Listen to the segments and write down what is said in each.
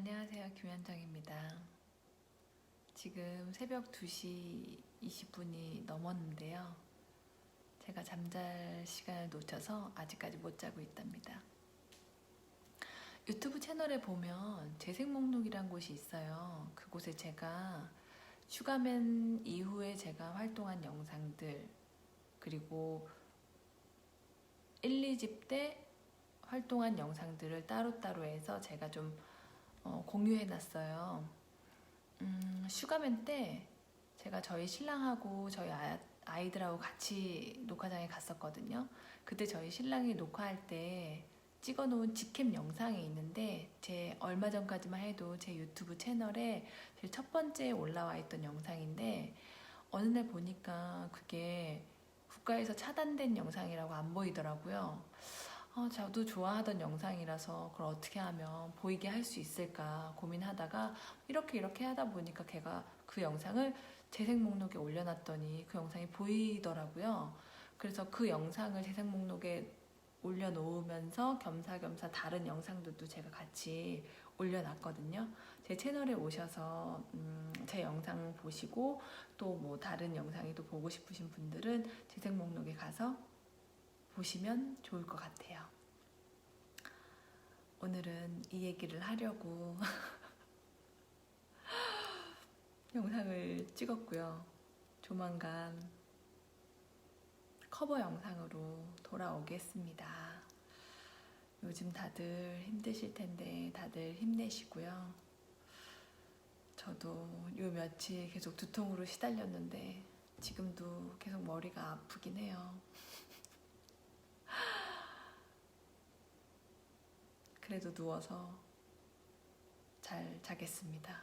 안녕하세요. 김현정입니다. 지금 새벽 2시 20분이 넘었는데요. 제가 잠잘 시간을 놓쳐서 아직까지 못 자고 있답니다. 유튜브 채널에 보면 재생 목록이란 곳이 있어요. 그곳에 제가 슈가맨 이후에 제가 활동한 영상들 그리고 1, 2집 때 활동한 영상들을 따로따로 해서 제가 좀 어, 공유해놨어요. 음, 슈가맨 때 제가 저희 신랑하고 저희 아, 아이들하고 같이 녹화장에 갔었거든요. 그때 저희 신랑이 녹화할 때 찍어놓은 직캠 영상이 있는데 제 얼마 전까지만 해도 제 유튜브 채널에 제일 첫 번째에 올라와 있던 영상인데 어느 날 보니까 그게 국가에서 차단된 영상이라고 안 보이더라고요. 어, 저도 좋아하던 영상이라서 그걸 어떻게 하면 보이게 할 수 있을까 고민하다가 이렇게 이렇게 하다 보니까 걔가 그 영상을 재생 목록에 올려놨더니 그 영상이 보이더라고요. 그래서 그 영상을 재생 목록에 올려놓으면서 겸사겸사 다른 영상들도 제가 같이 올려놨거든요. 제 채널에 오셔서 음, 제 영상 보시고 또 뭐 다른 영상이 또 보고 싶으신 분들은 재생 목록에 가서 보시면 좋을 것 같아요. 오늘은 이 얘기를 하려고 영상을 찍었고요. 조만간 커버 영상으로 돌아오겠습니다. 요즘 다들 힘드실 텐데 다들 힘내시고요. 저도 요 며칠 계속 두통으로 시달렸는데 지금도 계속 머리가 아프긴 해요. 그래도 누워서 잘 자겠습니다.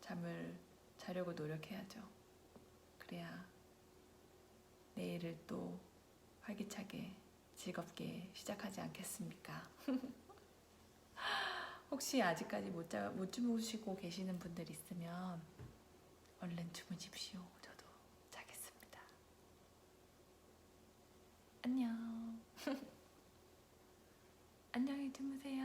잠을 자려고 노력해야죠. 그래야 내일을 또 활기차게 즐겁게 시작하지 않겠습니까? 혹시 아직까지 못, 자, 못 주무시고 계시는 분들 있으면 얼른 주무십시오. 저도 자겠습니다. 안녕. 안녕히 주무세요.